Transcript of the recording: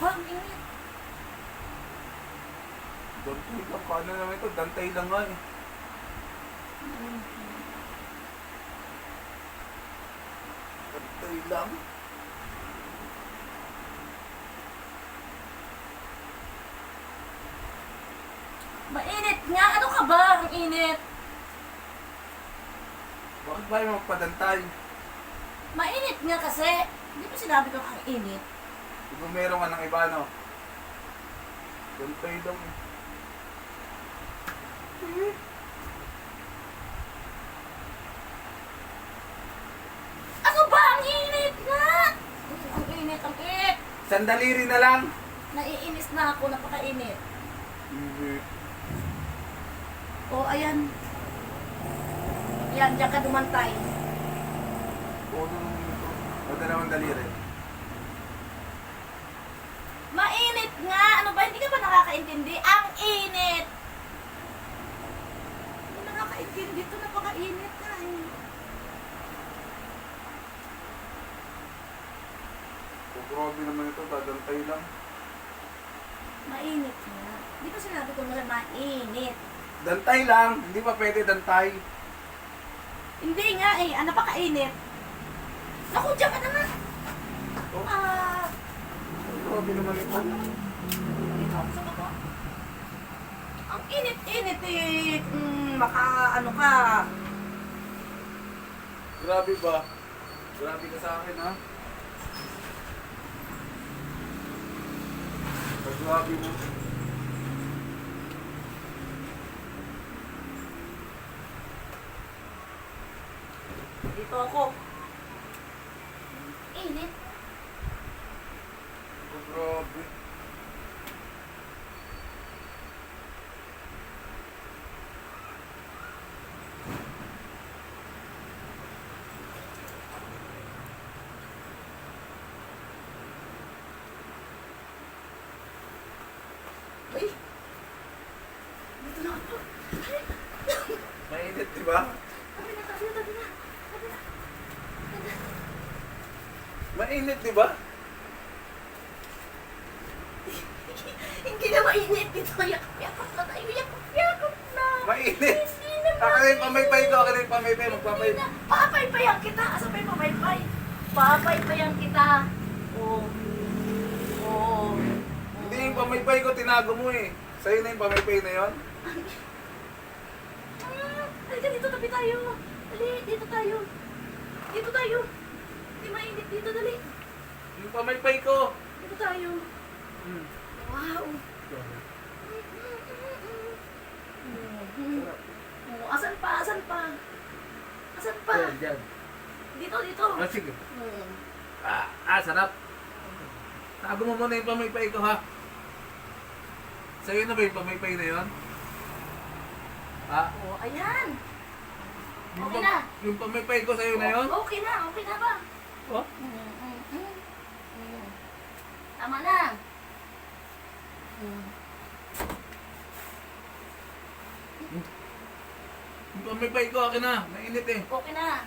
ba? Ang init. Dantay lang. Paano naman ito? Dantay lang nga eh. Dantay lang. Mainit nga. Ano ka ba? Ang init. Bakit ba yung magpadantay? Mainit nga kasi. Hindi ba sinabi ko ang init? Ba meron ka ng iba, no? Dantay lang eh. Ano ba? Ang init nga. Ang init, ang init. Sandali rin na lang. Naiinis na ako. Napakainit. Hindi. O, ayan. Yan, diyan ka dumantay. Todo naman ito. O dalawang daliri. Mainit nga! Ano ba? Hindi ka ba nakakaintindi? Ang init! Hindi nakakaintindi ito. Napakainit nga eh. O grabe naman ito. Dadantay lang. Mainit nga. Di ba sinabi ko na mainit? Dantay lang. Hindi pa pwede dantay. Hindi nga eh. Ano napakainit. Naku, diyan ka naman. Oh, Ah, grabe naman ito. ako sa baba. Ang init-init eh. Mm, maka ano ka. Grabe ba? Grabe ka sa akin, ha? Pag grabe mo. Dito ako. Init. Grabe. Mainit, di ba? Mainit, di ba? Hindi na mainit dito. Yakap-yakap na tayo. Yakap-yakap na. Mainit. Hindi na na yung pamaypay ko, na yung pamaypay, magpapay. Papaypayan kita. Asa pa yung papaypay? Papaypayan kita. Oo. Oo. Hindi yung pamaypay ko, tinago mo eh. Sa'yo na yung pamaypay na yon. Ah, Halika dito, tabi tayo. Dali, dito tayo. Dito tayo. Hindi mainit dito, dali. Yung pamaypay ko. Dito tayo. Hmm. Wow. Mm. Oh, asan pa? Asan pa? Asan pa? Yan, yan. Dito, dito. Ah, sige. Mm. Ah, ah, sarap. Tago mo muna yung pamaypay ko ha. Sa'yo na ba yung pamaypay na yon? Ah, Oh, ayan. yung, Okay pa- na. yung pamaypay ko sa'yo na yon? Okay na, okay na ba? Oh? Mm, mm, mm. Mm. Tama na. Mm. Yung pamaypay ko, akin na. Mainit eh. Okay na.